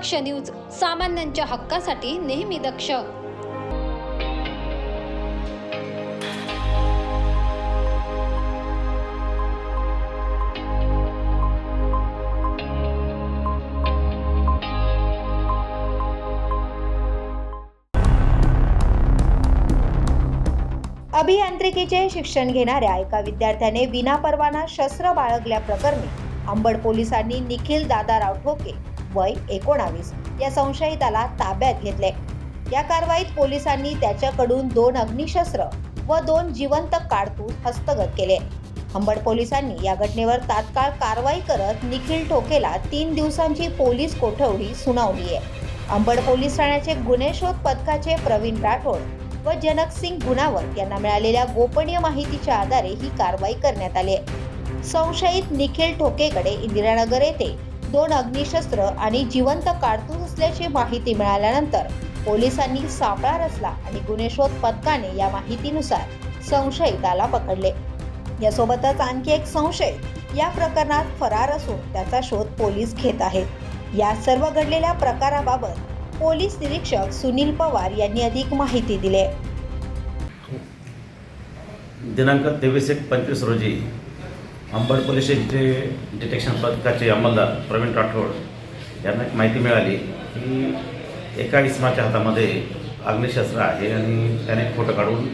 दक्ष news सामान्यांच्या हक्कासाठी नेहमी दक्ष. अभियांत्रिकीचे शिक्षण घेणाऱ्या एका विद्यार्थ्याने विनापरवाना शस्त्र बाळगल्याप्रकरणी अंबड पोलिसांनी निखिल दादा ठोके वय एकोणावीस या संशयिताला ताब्यात घेतले. या कारवाईत पोलिसांनी त्याच्याकडून दोन अग्निशस्त्र व दोन जिवंत काडतूस हस्तगत केले. हंबड पोलिसांनी या घटनेवर तात्काळ कारवाई करत निखिल ठोकेला तीन दिवसांची पोलीस कोठवडी सुनावली आहे. अंबड पोलीस ठाण्याचे गुन्हे शोध पथकाचे प्रवीण राठोड व जनक सिंग गुणावत यांना मिळालेल्या गोपनीय माहितीच्या आधारे ही कारवाई करण्यात आली आहे. संशयित निखिल ठोकेकडे इंदिरानगर येथे दोन अग्निशस्त्र आणि जिवंत कारतूस असल्याची माहिती मिळाल्यानंतर पोलिसांनी सापळा रचला आणि गुन्हे शोध पथकाने या माहितीनुसार संशयिताला पकडले. यासोबतच आणखी एक संशय या प्रकरणात फरार असून त्याचा शोध पोलीस घेत आहेत. या सर्व घडलेल्या प्रकाराबाबत पोलीस निरीक्षक सुनील पवार यांनी अधिक माहिती दिली दिनांक तेवीस एक पंचवीस रोजी अंबड पोलीस स्टेशनचे डिटेक्शन पथकाचे अंमलदार प्रवीण राठोड यांना एक माहिती मिळाली की एका इसमाच्या हातामध्ये अग्निशस्त्र आहे आणि त्याने एक फोटो काढून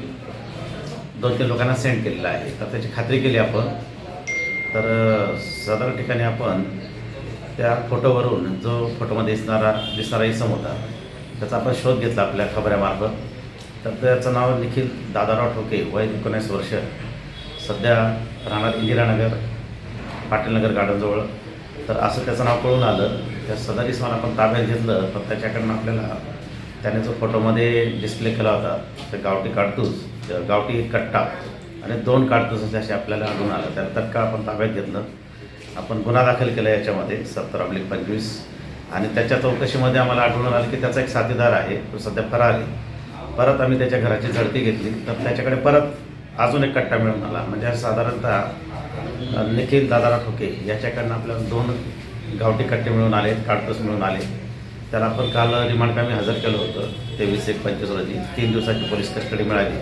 दोन तीन लोकांना सेंड केलेला आहे. तर त्याची खात्री केली आपण. तर साधारण सदर ठिकाणी आपण त्या फोटोवरून जो फोटोमध्ये दिसणारा दिसणारा इसम होता त्याचा आपण शोध घेतला आपल्या खबऱ्यामार्फत. तर त्याचं नाव निखिल दादाराव ठोके वय एकोणीस वर्ष. सध्या राहणार इंदिरानगर पाटीलनगर गार्डनजवळ. तर असं त्याचं नाव कळून आलं. त्या सदर इस्माला आपण ताब्यात घेतलं तर त्याच्याकडनं आपल्याला त्याने जो फोटोमध्ये डिस्प्ले केला होता ते गावठी काडतूस गावठी कट्टा आणि दोन काडतूस असे आपल्याला आढळून आलं. तर तत्काळ आपण ताब्यात घेतलं. आपण गुन्हा दाखल केला याच्यामध्ये सत्तर अब्लिक पंचवीस. आणि त्याच्या चौकशीमध्ये आम्हाला आढळून आलं की त्याचा एक साथीदार आहे तो सध्या फरार. आहे परत आम्ही त्याच्या घराची झडती घेतली. तर त्याच्याकडे परत अजून एक कट्टा मिळून आला. म्हणजे साधारणतः निखिल दादारा ठोके याच्याकडनं आपल्याला दोन गावठी कट्टे मिळून आले काडतस मिळून आले. त्याला आपण काल रिमांड कामी हजर केलं होतं तेवीस एक पंचवीस रोजी. तीन दिवसाची पोलीस कस्टडी मिळाली.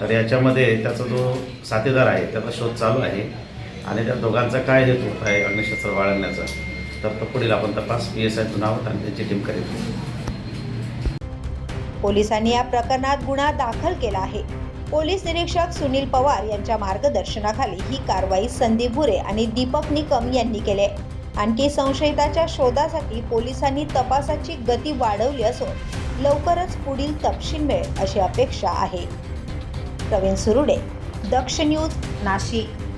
तर याच्यामध्ये त्याचा जो साथीदार आहे त्याचा शोध चालू आहे. आणि त्या दोघांचा काय हेतू आहे अग्निशस्त्र बाळगण्याचा तर तो पुढील आपण तपास. पी एस आयचं नाव आणि त्यांची टीम करेल. पोलिसांनी या प्रकरणात गुन्हा दाखल केला आहे. पोलीस निरीक्षक सुनील पवार यांच्या मार्गदर्शनाखाली ही कारवाई संदीप भुरे आणि दीपक निकम यांनी केले आणखी संशयिताच्या शोधासाठी पोलिसांनी तपासाची गती वाढवली असून लवकरच पुढील तपशील मिळेल अशी अपेक्षा आहे. प्रवीण सुरुडे दक्ष न्यूज नाशिक.